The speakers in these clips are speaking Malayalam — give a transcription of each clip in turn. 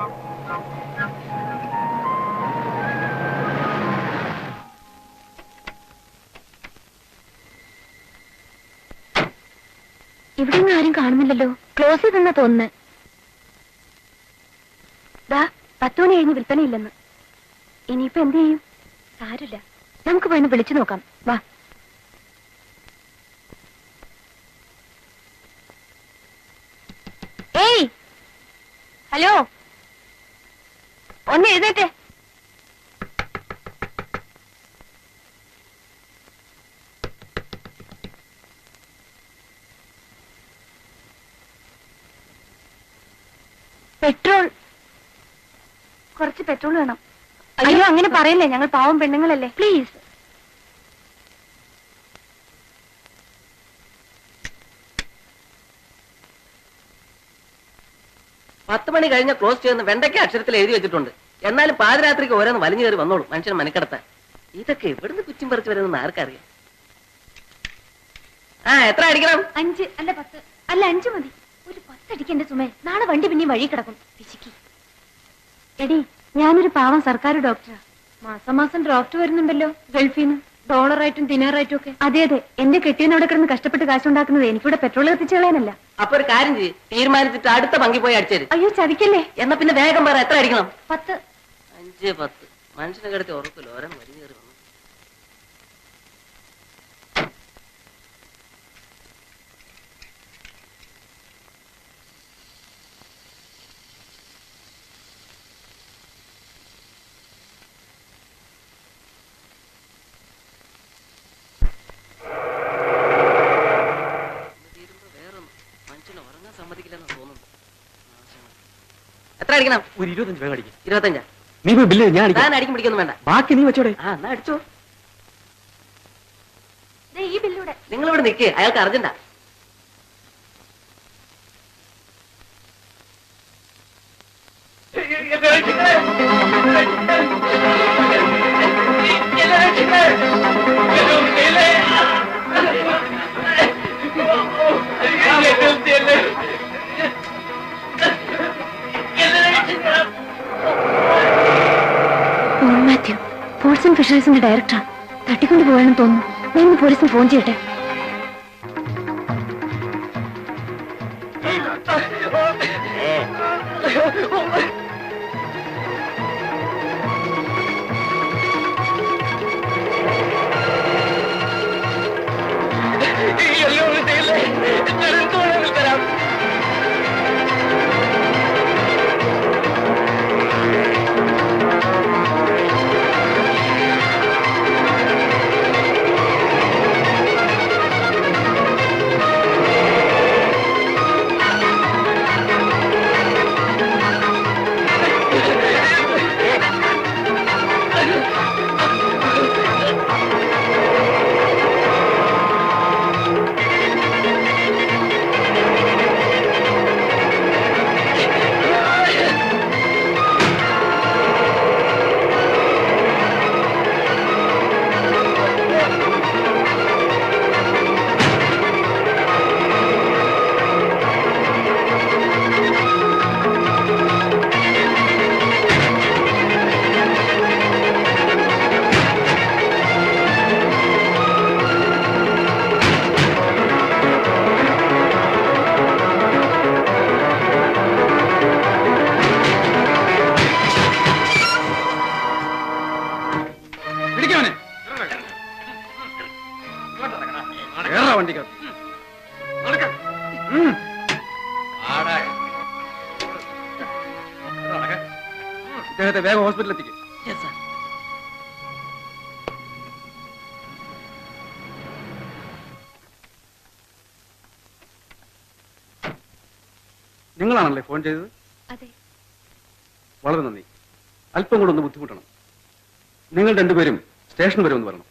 ഇവിടെ നിന്ന് ആരും കാണുന്നില്ലല്ലോ. ക്ലോസ് ചെയ്തെന്നാ തോന്നുന്നു. ദാ പത്ത് മണി കഴിഞ്ഞ് വിൽപ്പനയില്ലെന്ന്. ഇനിയിപ്പോ എന്ത് ചെയ്യും? സാരില്ല നമുക്ക് പോയി വിളിച്ചു നോക്കാം. വാ. ഏയ്! ഹലോ? ഒന്ന് എഴുന്നേറ്റേ. പെട്രോൾ. കുറച്ച് പെട്രോൾ വേണം. അയ്യോ അങ്ങനെ പറയല്ലേ? ഞങ്ങൾ പാവം പെണ്ണുങ്ങളല്ലേ? പ്ലീസ് പത്ത് മണി കഴിഞ്ഞ ക്ലോസ് ചെയ്യുന്ന വെണ്ടയ്ക്ക അക്ഷരത്തിൽ എഴുതി വെച്ചിട്ടുണ്ട്. എന്നാലും പാതിരാത്രിക്ക് ഓരോന്ന് വലിഞ്ഞു കയറി വന്നോളൂ. മനുഷ്യൻ മനക്കെടുത്താൻ. ഇതൊക്കെ എവിടുന്ന് കുച്ചും പറിച്ചു വരുന്ന ആർക്കറിയാം? ആ എത്ര അടിക്കണം? അഞ്ച് അല്ല പത്ത്. അല്ല അഞ്ച് മതി. ഒരു പത്തടിക്കെന്റെ സുമേ നാളെ വണ്ടി പിന്നെ വഴി കിടക്കും. എടി ഞാനൊരു പാവം സർക്കാർ ഡോക്ടറാ. മാസം മാസം ഡ്രോഫ്റ്റ് വരുന്നുണ്ടല്ലോ ഗൾഫിൽ നിന്ന് ഡോളറായിട്ടും ദിനാറായിട്ടും ഒക്കെ. അതെ അതെ. എന്റെ കെട്ടിയെന്ന് അവിടെ കിടന്ന് കഷ്ടപ്പെട്ട് കാശുണ്ടാക്കുന്നത് എനിക്കിവിടെ പെട്രോൾ കത്തിച്ചു കളയാനല്ല അപ്പൊ ഒരു കാര്യം ചെയ്യ്. തീരുമാനിച്ചിട്ട് അടുത്ത പങ്കി പോയി അടിച്ചത് അയ്യോ ചതിക്കല്ലേ? എന്നാ പിന്നെ വേഗം പറ എത്ര അടിക്കണം? പത്ത്. അഞ്ച് പത്ത്. മനുഷ്യനെ കിടത്തി ഉറക്കില്ല. ഓരോ വലിഞ്ഞു കയറി വന്നു തീരുമ്പോ വേറൊന്നും മനുഷ്യനെ ഉറങ്ങാൻ സമ്മതിക്കില്ലെന്ന് തോന്നുന്നു നാശങ്ങൾ. എത്ര അടിക്കണം. ഒരു ഇരുപത്തഞ്ച് വേഗം അടിക്കും. ഇരുപത്തഞ്ചാ? നീ പോയി ബില്ല് ഞാൻ അടിക്കാം. ഞാൻ അടിക്കും പിടിക്കൊന്നും വേണ്ട. ബാക്കി നീ വെച്ചോടെ. ആ എന്നാ അടിച്ചോ. ദേ ഈ ബില്ലൂടെ. നിങ്ങൾ ഇവിടെ നിൽക്കേ അയാൾക്ക് അർജന്റാ. പോൾ ആൻഡ് ഫിഷറീസിന്റെ ഡയറക്ടറാ തട്ടിക്കൊണ്ട് പോകണമെന്ന് തോന്നുന്നു. ഞാൻ ഇന്ന് പോലീസിന് ഫോൺ ചെയ്യട്ടെ? പിടിക്കാവനെ ഇദ്ദേഹത്തെ വേഗം ഹോസ്പിറ്റലിൽ എത്തിക്കും. നിങ്ങളാണല്ലേ ഫോൺ ചെയ്തത്? അതെ. വളരെ നന്ദി. അല്പം കൂടെ ഒന്ന് ബുദ്ധിമുട്ടണം. നിങ്ങൾ രണ്ടുപേരും സ്റ്റേഷൻ വരെ ഒന്ന് വരണം.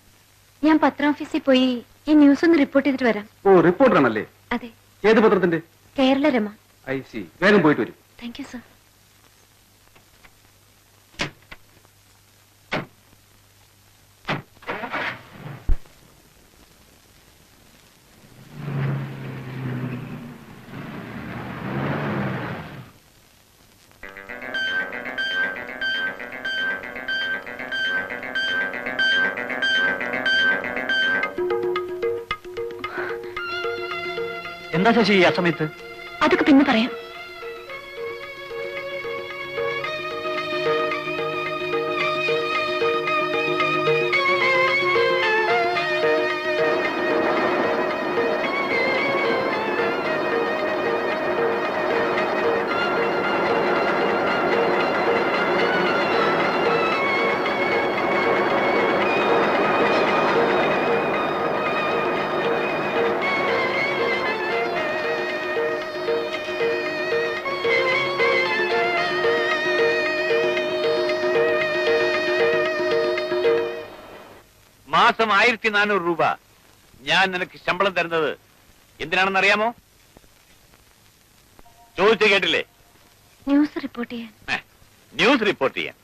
ഞാൻ പത്രം ഓഫീസിൽ പോയി ഈ ന്യൂസ് ഒന്ന് റിപ്പോർട്ട് ചെയ്തിട്ട് വരാം. ഓ റിപ്പോർട്ടറാണല്ലേ അതെ. ഏത് പത്രത്തിന്റെ? കേരള രമ. I see. വേഗം പോയിട്ട് വരും. താങ്ക് യു സർ എന്താ ശശി ഈ അസമയത്ത്? അതൊക്കെ പിന്നെ പറയാം. മാസം ആയിരത്തി നാനൂറ് രൂപ. ഞാൻ നിനക്ക് ശമ്പളം തരുന്നത് എന്തിനാണെന്ന് അറിയാമോ ചോദിച്ചു കേട്ടില്ലേ? ന്യൂസ് റിപ്പോർട്ട് ചെയ്യാൻ. ന്യൂസ് റിപ്പോർട്ട് ചെയ്യാൻ.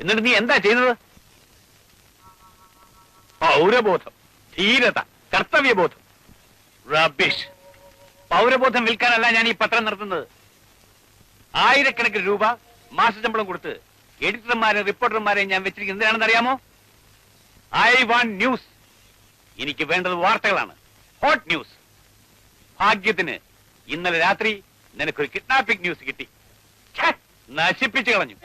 എന്നിട്ട് നീ എന്താ ചെയ്യുന്നത്? പൗരബോധം ധീരത കർത്തവ്യബോധം. റബിഷ് പൗരബോധം വിൽക്കാനല്ല ഞാൻ ഈ പത്രം നടത്തുന്നത്. ആയിരക്കണക്കിന് രൂപ മാസശമ്പളം കൊടുത്ത് എഡിറ്റർമാരെ റിപ്പോർട്ടർമാരെ ഞാൻ വെച്ചിരിക്കുന്നത് എന്താണെന്ന് അറിയാമോ ഐ വൺ ന്യൂസ്. എനിക്ക് വേണ്ടത് വാർത്തകളാണ്. Hot news. ഭാഗ്യത്തിന് ഇന്നലെ രാത്രി നിനക്കൊരു കിഡ്നാപ്പിംഗ് ന്യൂസ് കിട്ടി. നശിപ്പിച്ചു കളഞ്ഞു.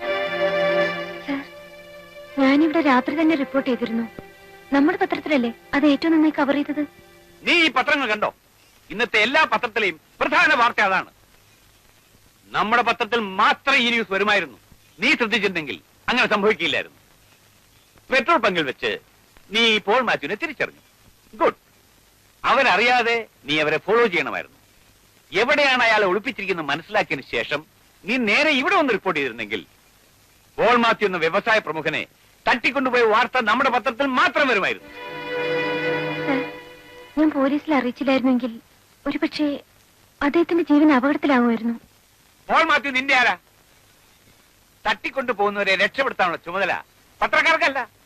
ഞാനിവിടെ രാത്രി തന്നെ റിപ്പോർട്ട് ചെയ്തിരുന്നു. നമ്മുടെ പത്രത്തിലല്ലേ അത് ഏറ്റവും നന്നായി കവർ ചെയ്തത്? നീ ഈ പത്രങ്ങൾ കണ്ടോ? ഇന്നത്തെ എല്ലാ പത്രത്തിലെയും പ്രധാന വാർത്ത അതാണ്. നമ്മുടെ പത്രത്തിൽ മാത്രം ഈ ന്യൂസ് വരുമായിരുന്നു. നീ ശ്രദ്ധിച്ചിരുന്നെങ്കിൽ അങ്ങനെ സംഭവിക്കില്ലായിരുന്നു. പെട്രോൾ പങ്കിൽ വെച്ച് നീ പോൾ മാത്യുവിനെ തിരിച്ചറിഞ്ഞു. ഗുഡ്. അവരറിയാതെ നീ അവരെ ഫോളോ ചെയ്യണമായിരുന്നു. എവിടെയാണ് അയാളെ ഒളിപ്പിച്ചിരിക്കുന്നത് മനസ്സിലാക്കിയതിനു ശേഷം നീ നേരെ ഇവിടെ ഒന്ന് റിപ്പോർട്ട് ചെയ്തിരുന്നെങ്കിൽ പോൾ മാത്യു എന്ന വ്യവസായ പ്രമുഖനെ തട്ടിക്കൊണ്ടുപോയ വാർത്ത നമ്മുടെ പത്രത്തിൽ മാത്രം വരുമായിരുന്നു. ഞാൻ പോലീസിൽ അറിയിച്ചില്ലായിരുന്നെങ്കിൽ ഒരുപക്ഷെ അദ്ദേഹത്തിന്റെ ജീവൻ അപകടത്തിലാവുമായിരുന്നു. പോൾ മാത്യു നിന്റെ ആരാ? തട്ടിക്കൊണ്ടു പോകുന്നവരെ രക്ഷപ്പെടുത്താനുള്ള ചുമതല പത്രക്കാർക്കല്ല.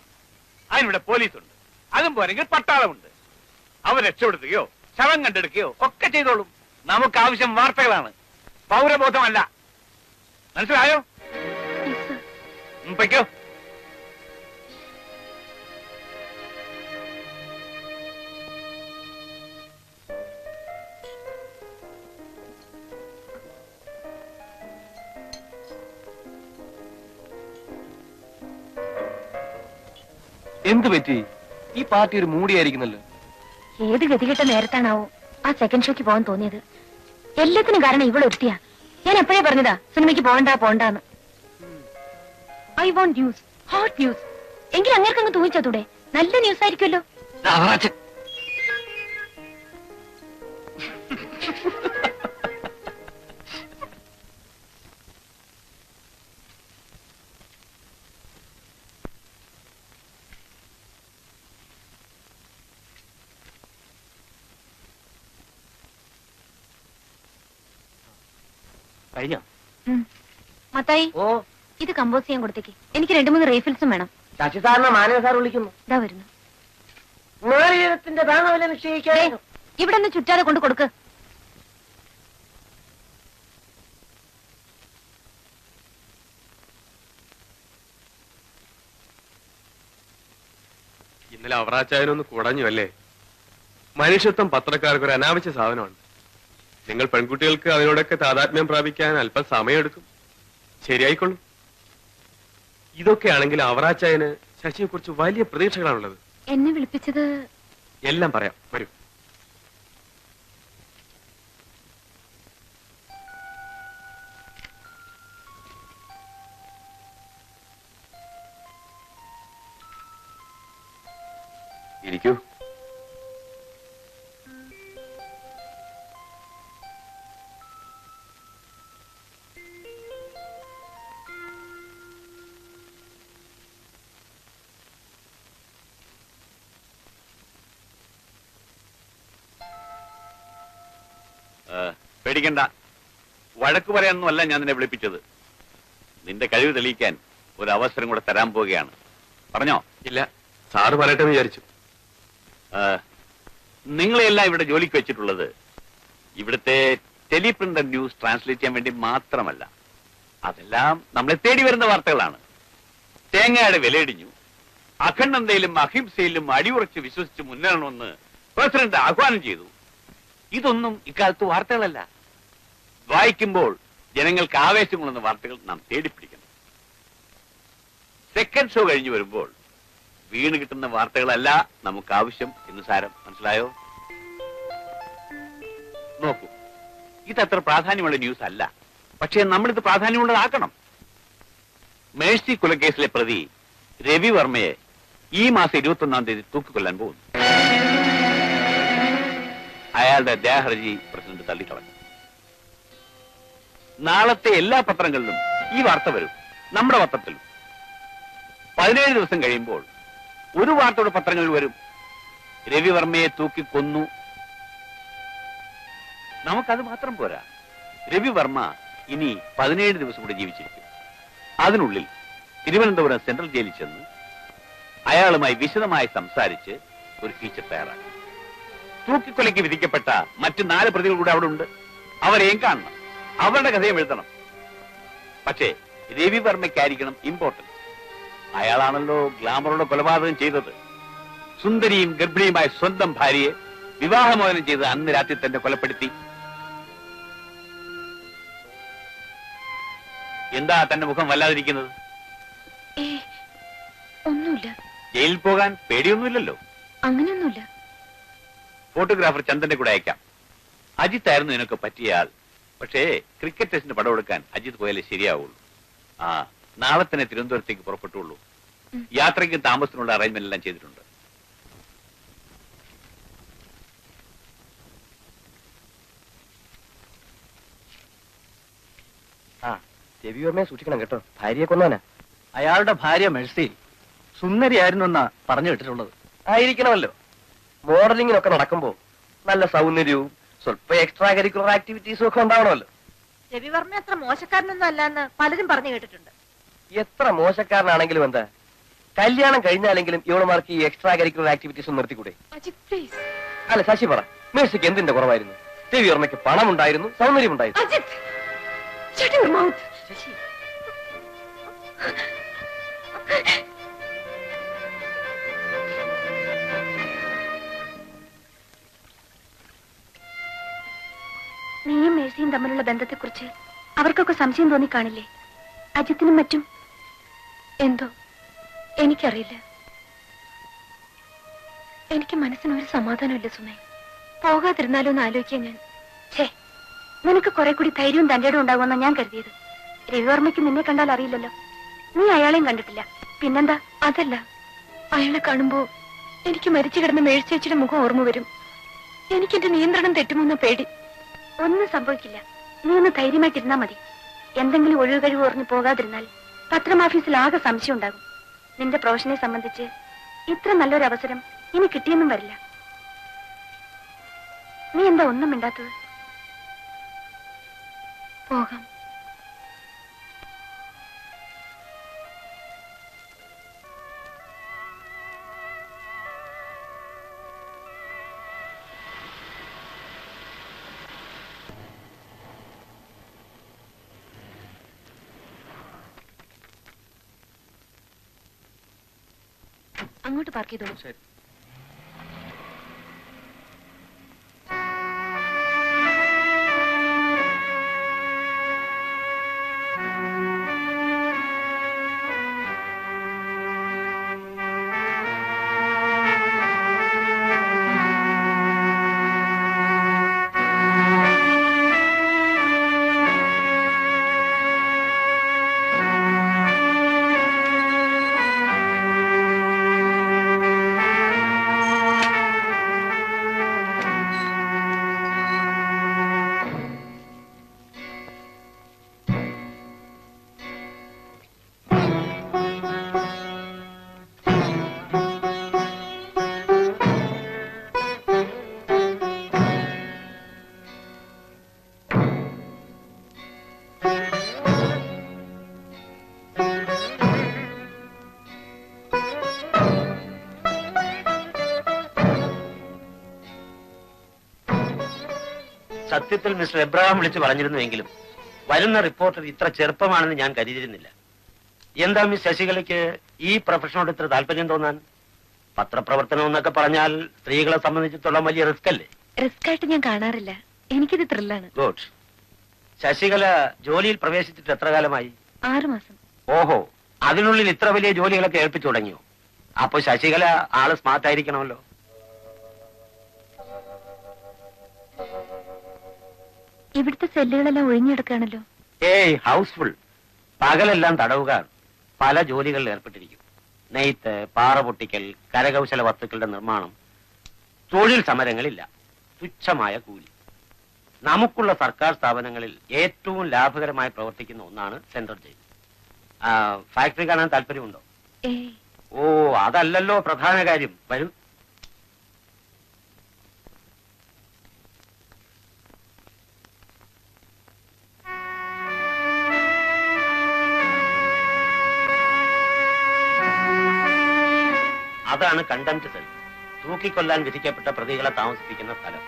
അതിനിവിടെ പോലീസുണ്ട്. അതും പോരെങ്കിൽ പട്ടാളമുണ്ട്. അവർ രക്ഷപ്പെടുത്തുകയോ ശവം കണ്ടെടുക്കുകയോ ഒക്കെ ചെയ്തോളും. നമുക്ക് ആവശ്യം വാർത്തകളാണ്. പൗരബോധമല്ല. മനസ്സിലായോ? പൊയ്ക്കോ. എന്ത് പറ്റി? ഈ പാർട്ടി ഒരു മൂടിയായിരിക്കുന്നല്ലോ. ഏത് ഗതികെട്ട നേരത്താണാവോ ആ സെക്കൻഡ് ഷോക്ക് പോകാൻ തോന്നിയത്. എല്ലാത്തിനും കാരണം ഇവൾ ഒരുത്തിയാ. ഞാൻ എപ്പോഴേ പറഞ്ഞതാ സിനിമയ്ക്ക് പോകണ്ട പോണ്ടാന്ന് I want news hot news എങ്കിൽ അങ്ങേർക്ക് അങ്ങ് തൂങ്ങിച്ചതൂടെ നല്ല ന്യൂസ് ആയിരിക്കുമല്ലോ. കഴിഞ്ഞോ ഉം. മത്തായി ഓ. ഇത് കമ്പോസ് ചെയ്യാൻ കൊടുത്തേക്ക്. എനിക്ക് രണ്ടു മൂന്ന് റീഫിൽസും വേണം. ശശി സാറിനെ മാനവ സാർ വിളിക്കുന്നു. ഇതാ വരുന്നു. നാളികേരത്തിന്റെ ദേ, നിശ്ചയിക്കാൻ ഇവിടെ നിന്ന് ചുറ്റാതെ കൊണ്ട് കൊടുക്ക്. ഇന്നലെ അവറാച്ചായനൊന്ന് കുടഞ്ഞു അല്ലേ? മനുഷ്യത്വം പത്രക്കാർക്ക് ഒരു അനാവശ്യ സാധനമാണ് നിങ്ങൾ പെൺകുട്ടികൾക്ക് അതിനോടൊക്കെ താതാത്മ്യം പ്രാപിക്കാൻ അല്പം സമയമെടുക്കും. ശരിയായിക്കൊള്ളും. ഇതൊക്കെയാണെങ്കിൽ അവറാച്ചായന് ശശിയെ കുറിച്ച് വലിയ പ്രതീക്ഷകളാണുള്ളത്. എന്നെ വിളിപ്പിച്ചത്? എല്ലാം പറയാം. വരൂ. ഇരിക്കൂ. പേടിക്കണ്ട. വഴക്ക് പറയാനൊന്നുമല്ല ഞാൻ നിന്നെ വിളിപ്പിച്ചത്. നിന്റെ കഴിവ് തെളിയിക്കാൻ ഒരു അവസരം കൂടെ തരാൻ പോവുകയാണ്. പറഞ്ഞോ? ഇല്ല. സാറ് പറയട്ടെ വിചാരിച്ചു. നിങ്ങളെയെല്ലാം നിങ്ങളെല്ലാം ഇവിടെ ജോലിക്ക് വെച്ചിട്ടുള്ളത് ഇവിടുത്തെ ടെലിപ്രിന്റർ ന്യൂസ് ട്രാൻസ്ലേറ്റ് ചെയ്യാൻ വേണ്ടി മാത്രമല്ല. അതെല്ലാം നമ്മളെ തേടി വരുന്ന വാർത്തകളാണ്. തേങ്ങയുടെ വിലയിടിഞ്ഞു. അഖണ്ഡതയിലും അഹിംസയിലും അടിയുറച്ച് വിശ്വസിച്ച് മുന്നേറണമെന്ന് പ്രസിഡന്റ് ആഹ്വാനം ചെയ്തു. ഇതൊന്നും ഇക്കാലത്ത് വാർത്തകളല്ല. വായിക്കുമ്പോൾ ജനങ്ങൾക്ക് ആവേശം കൊള്ളുന്ന വാർത്തകൾ നാം തേടിപ്പിടിക്കണം. സെക്കൻഡ് ഷോ കഴിഞ്ഞു വരുമ്പോൾ വീണ് കിട്ടുന്ന വാർത്തകളല്ല നമുക്ക് ആവശ്യം എന്ന് സാരം മനസ്സിലായോ? നോക്കൂ ഇതത്ര പ്രാധാന്യമുള്ള ന്യൂസ് അല്ല. പക്ഷേ നമ്മളിത് പ്രാധാന്യമുള്ളതാക്കണം. മേഴ്സി കൊലക്കേസിലെ പ്രതി രവി വർമ്മയെ ഈ മാസം ഇരുപത്തൊന്നാം തീയതി തൂക്കിക്കൊല്ലാൻ പോകുന്നു. അയാളുടെ ദേഹർജി പ്രസിഡന്റ് തള്ളിക്കളഞ്ഞു. നാളത്തെ എല്ലാ പത്രങ്ങളിലും ഈ വാർത്ത വരും. നമ്മുടെ പത്രത്തിലും. പതിനേഴ് ദിവസം കഴിയുമ്പോൾ ഒരു വാർത്തയുടെ പത്രങ്ങളിൽ വരും. രവിവർമ്മയെ തൂക്കിക്കൊന്നു നമുക്കത് മാത്രം പോരാ. രവിവർമ്മ ഇനി പതിനേഴ് ദിവസം കൂടെ ജീവിച്ചിരിക്കും. അതിനുള്ളിൽ തിരുവനന്തപുരം സെൻട്രൽ ജയിലിൽ ചെന്ന് അയാളുമായി വിശദമായി സംസാരിച്ച് ഒരു ഫീച്ചർ തയ്യാറാക്കി. തൂക്കിക്കൊലയ്ക്ക് വിധിക്കപ്പെട്ട മറ്റു നാല് പ്രതികൾ കൂടെ അവിടെ ഉണ്ട് അവരെയും കാണണം. അവരുടെ കഥയും എഴുതണം. പക്ഷേ രവി വർമ്മയ്ക്കായിരിക്കണം ഇമ്പോർട്ടൻസ് അയാളാണല്ലോ ഗ്ലാമറുടെ കൊലപാതകം ചെയ്തത്. സുന്ദരിയും ഗർഭിണിയുമായ സ്വന്തം ഭാര്യയെ വിവാഹമോചനം ചെയ്ത് അന്ന് രാത്രി തന്നെ കൊലപ്പെടുത്തി. എന്താ തന്റെ മുഖം വല്ലാതിരിക്കുന്നത്? ഒന്നുമില്ല. ജയിലിൽ പോകാൻ പേടിയൊന്നുമില്ലല്ലോ? അങ്ങനെയൊന്നുമില്ല. ഫോട്ടോഗ്രാഫർ ചന്ദന്റെ കൂടെ അയക്കാം. അജിത്തായിരുന്നു നിനക്ക് പറ്റിയ ആൾ. പക്ഷേ ക്രിക്കറ്റ് ടെസ്റ്റിന് പടം എടുക്കാൻ അജിത് പോയാലേ ശരിയാവുള്ളൂ. ആ നാളെ തന്നെ തിരുവനന്തപുരത്തേക്ക് പുറപ്പെട്ടുള്ളൂ. യാത്രയ്ക്കും താമസത്തിനുള്ള അറേഞ്ച്മെന്റ് എല്ലാം ചെയ്തിട്ടുണ്ട്. ആ രവിവർമ്മയെ സൂക്ഷിക്കണം കേട്ടോ. ഭാര്യയെ കൊന്നാനാ അയാളുടെ ഭാര്യ മെഴ്സി സുന്ദരിയായിരുന്നു എന്നാ പറഞ്ഞു കേട്ടിട്ടുള്ളത്. ആയിരിക്കണമല്ലോ. മോഡലിങ്ങിനൊക്കെ നടക്കുമ്പോ നല്ല സൗന്ദര്യവും സ്വല്പം എക്സ്ട്രാ കരിക്കുലർ ആക്ടിവിറ്റീസും ഒക്കെ ഉണ്ടാവണമല്ലോ. രവിവർമ്മ എത്ര മോശക്കാരനൊന്നും അല്ലെന്ന് പലരും പറഞ്ഞു കേട്ടിട്ടുണ്ട്. എത്ര മോശക്കാരനാണെങ്കിലും എന്താ? കല്യാണം കഴിഞ്ഞാലെങ്കിലും ഇവളുമാർക്ക് ഈ എക്സ്ട്രാ കരിക്കുലർ ആക്ടിവിറ്റീസ് ഒന്നും നിർത്തിക്കൂടെ? അജിത് പ്ലീസ് അല്ല ശശി പറ. മേഴ്സിക്ക് എന്തിന്റെ കുറവായിരുന്നു? രവിവർമ്മയ്ക്ക് പണമുണ്ടായിരുന്നു സൗന്ദര്യമുണ്ടായിരുന്നു. അജിത്! ഉണ്ടായിരുന്നു your mouth. നീയും തമ്മിലുള്ള ബന്ധത്തെക്കുറിച്ച് അവർക്കൊക്കെ സംശയം തോന്നി കാണില്ലേ? അജിത്തിനും മറ്റും? എന്തോ? എനിക്കറിയില്ല. എനിക്ക് മനസ്സിനൊരു സമാധാനമില്ല സുമേ. പോകാതിരുന്നാലോ എന്ന് ആലോചിക്കാൻ ഞാൻ. ഛേ നിനക്ക് കുറെ കൂടി ധൈര്യവും തന്റെ ഉണ്ടാകുമെന്നാ ഞാൻ കരുതിയത്. രവിവർമ്മയ്ക്ക് നിന്നെ കണ്ടാൽ അറിയില്ലല്ലോ. നീ അയാളെയും കണ്ടിട്ടില്ല. പിന്നെന്താ? അതല്ല അയാളെ കാണുമ്പോ എനിക്ക് മരിച്ചു കിടന്ന മേഴ്ചേച്ചിയുടെ മുഖം ഓർമ്മ വരും. എനിക്കെന്റെ നിയന്ത്രണം തെറ്റുമെന്ന പേടി. ഒന്നും സംഭവിക്കില്ല. നീ ഒന്ന് ധൈര്യമായിട്ടിരുന്നാ മതി. എന്തെങ്കിലും ഒഴിവ് കഴിവ് ഓർന്നു പോകാതിരുന്നാൽ പത്രം ഓഫീസിൽ ആകെ സംശയം ഉണ്ടാകും. നിന്റെ പ്രൊഫഷനെ സംബന്ധിച്ച് ഇത്ര നല്ലൊരു അവസരം ഇനി കിട്ടിയെന്നും വരില്ല. നീ എന്താ ഒന്നും മിണ്ടാത്തത്? പോകാം. അങ്ങോട്ട് പാർക്ക് ചെയ്തോളൂ. ശരി. സത്യത്തിൽ മിസ്റ്റർ എബ്രഹാം വിളിച്ച് പറഞ്ഞിരുന്നുവെങ്കിലും വരുന്ന റിപ്പോർട്ടർ ഇത്ര ചെറുപ്പമാണെന്ന് ഞാൻ കരുതിയിരുന്നില്ല. എന്താ മിസ് ശശികലയ്ക്ക് ഈ പ്രൊഫഷനോട് ഇത്ര താല്പര്യം തോന്നാൻ? പത്രപ്രവർത്തനം എന്നൊക്കെ പറഞ്ഞാൽ സ്ത്രീകളെ സംബന്ധിച്ചിടത്തോളം വലിയ റിസ്ക് അല്ലേ? റിസ്ക് ആയിട്ട് ഞാൻ കാണാറില്ല. എനിക്കിത് ത്രില്ലാണ്. ഗുഡ്. ശശികല ജോലിയിൽ പ്രവേശിച്ചിട്ട് എത്ര കാലമായി? ആറു മാസം. ഓഹോ. അതിനുള്ളിൽ ഇത്ര വലിയ ജോലികളൊക്കെ ഏൽപ്പിച്ചു തുടങ്ങിയോ? അപ്പൊ ശശികല ആൾ സ്മാർട്ട് ആയിരിക്കണമല്ലോ ഇവിടുത്തെ സെല്ലുകളെല്ലാം ഒഴിഞ്ഞെടുക്കുകയാണല്ലോ. ഏയ് ഹൗസ്ഫുൾ. പകലെല്ലാം തടവുകാർ പല ജോലികളിൽ ഏർപ്പെട്ടിരിക്കും. നെയ്ത്ത് പാറ പൊട്ടിക്കൽ കരകൗശല വസ്തുക്കളുടെ നിർമ്മാണം. തൊഴിൽ സമരങ്ങളില്ല. തുച്ഛമായ കൂലി. നമുക്കുള്ള സർക്കാർ സ്ഥാപനങ്ങളിൽ ഏറ്റവും ലാഭകരമായി പ്രവർത്തിക്കുന്ന ഒന്നാണ് സെൻട്രൽ ജയിൽ. ഫാക്ടറി കാണാൻ താല്പര്യമുണ്ടോ? ഓ അതല്ലല്ലോ പ്രധാന കാര്യം. വരൂ. അതാണ് കണ്ടംറ്റ് സെൽ തൂക്കിക്കൊല്ലാൻ വിധിക്കപ്പെട്ട പ്രതികളെ താമസിപ്പിക്കുന്ന സ്ഥലം.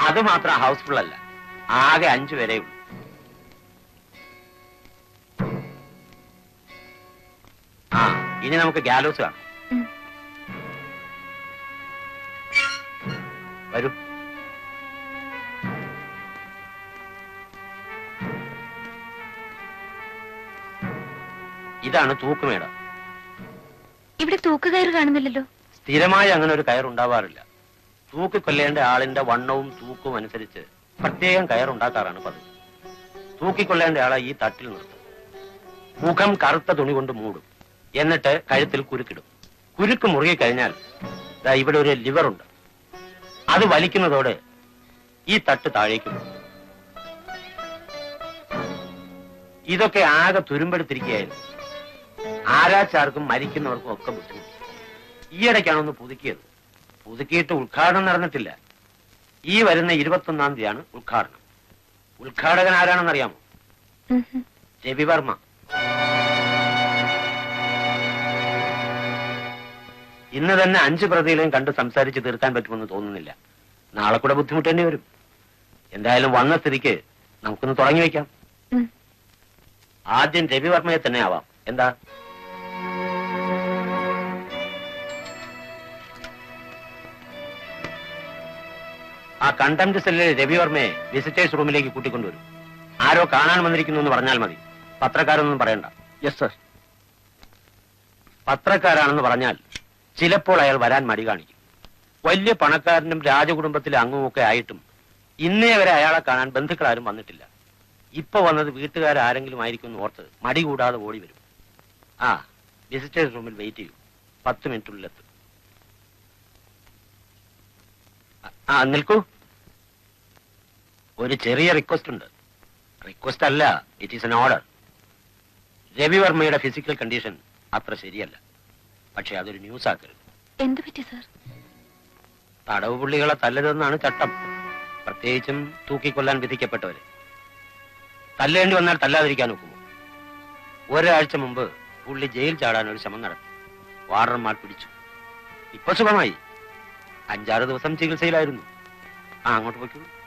അത് മാത്രം ഹൗസ്ഫുൾ അല്ല. ആകെ അഞ്ചു വരെ ആ ഇനി നമുക്ക് ഗാലോസ് കാണാം. വരൂ. ഇതാണ് തൂക്കുമേട. ഇവിടെ തൂക്കുകയറ് കാണുന്നില്ലല്ലോ. സ്ഥിരമായി അങ്ങനെ ഒരു കയർ ഉണ്ടാവാറില്ല. തൂക്കിക്കൊല്ലേണ്ട ആളിന്റെ വണ്ണവും തൂക്കും അനുസരിച്ച് പ്രത്യേകം കയറുണ്ടാക്കാറാണ് പതിവ്. തൂക്കിക്കൊല്ലേണ്ട ആളെ ഈ തട്ടിൽ നിർത്തും. മുഖം കറുത്ത തുണി കൊണ്ട് മൂടും. എന്നിട്ട് കഴുത്തിൽ കുരുക്കിടും. കുരുക്ക് മുറുകി കഴിഞ്ഞാൽ ഇവിടെ ഒരു ലിവർ ഉണ്ട്. അത് വലിക്കുന്നതോടെ ഈ തട്ട് താഴേക്കും ഇതൊക്കെ ആകെ തുരുമ്പെടുത്തിരിക്കുകയായിരുന്നു. ആരാച്ചാർക്കും മരിക്കുന്നവർക്കും ഒക്കെ ബുദ്ധിമുട്ട്. ഈയിടയ്ക്കാണ് ഒന്ന് പുതുക്കിയത്. പുതുക്കിയിട്ട് ഉദ്ഘാടനം നടന്നിട്ടില്ല. ഈ വരുന്ന ഇരുപത്തൊന്നാം തീയതിയാണ് ഉദ്ഘാടനം. ഉദ്ഘാടകൻ ആരാണെന്ന് അറിയാമോ. രവിവർമ്മ ഇന്ന് തന്നെ അഞ്ച് പ്രതികളെയും കണ്ട് സംസാരിച്ച് തീർക്കാൻ പറ്റുമെന്ന് തോന്നുന്നില്ല. നാളെ കൂടെ ബുദ്ധിമുട്ട് തന്നെ വരും. എന്തായാലും വന്ന സ്ഥിതിക്ക് നമുക്കൊന്ന് തുടങ്ങി വെക്കാം. ആദ്യം രവിവർമ്മയെ തന്നെ ആവാം. എന്താ? ആ കണ്ടംറ്റ് സെല്ലിലെ രവിവർമ്മയെ വിസിറ്റേഴ്സ് റൂമിലേക്ക് കൂട്ടിക്കൊണ്ടുവരും. ആരോ കാണാൻ വന്നിരിക്കുന്നു എന്ന് പറഞ്ഞാൽ മതി. പത്രക്കാരൊന്നും പറയണ്ട. യെസ് സർ പത്രക്കാരാണെന്ന് പറഞ്ഞാൽ ചിലപ്പോൾ അയാൾ വരാൻ മടി കാണിക്കും. വലിയ പണക്കാരനും രാജകുടുംബത്തിലെ അംഗവുമൊക്കെ ആയിട്ടും ഇന്നേ വരെ അയാളെ കാണാൻ ബന്ധുക്കളാരും വന്നിട്ടില്ല. ഇപ്പൊ വന്നത് വീട്ടുകാരാരെങ്കിലും ആയിരിക്കും എന്ന് ഓർത്ത് മടി കൂടാതെ ഓടി വരും. ആ വിസിറ്റേഴ്സ് റൂമിൽ വെയിറ്റ് ചെയ്യൂ. പത്ത് മിനിറ്റിനുള്ളിലെത്തും ആ, ആ നിൽക്കൂ. ഒരു ചെറിയ റിക്വസ്റ്റ് ഉണ്ട്. റിക്വസ്റ്റ് അല്ല ഇറ്റ് ഈസ് എൻ ഓർഡർ രവിവർമ്മയുടെ ഫിസിക്കൽ കണ്ടീഷൻ അത്ര ശരിയല്ല. പക്ഷെ അതൊരു ന്യൂസ് ആക്കരുത്. എന്ത് പറ്റി സർ തടവ് പുള്ളികളെ തല്ലരുതെന്നാണ് ചട്ടം. പ്രത്യേകിച്ചും തൂക്കിക്കൊല്ലാൻ വിധിക്കപ്പെട്ടവര്. തല്ലേണ്ടി വന്നാൽ തല്ലാതിരിക്കാൻ ഒക്കുമോ? ഒരാഴ്ച മുമ്പ് പുള്ളി ജയിൽ ചാടാൻ ഒരു ശ്രമം നടത്തി. വാർഡർമാർ പിടിച്ചു. ഇപ്പൊ സുഖമായി. അഞ്ചാറ് ദിവസം ചികിത്സയിലായിരുന്നു. ആ അങ്ങോട്ട് പോയിക്കോളൂ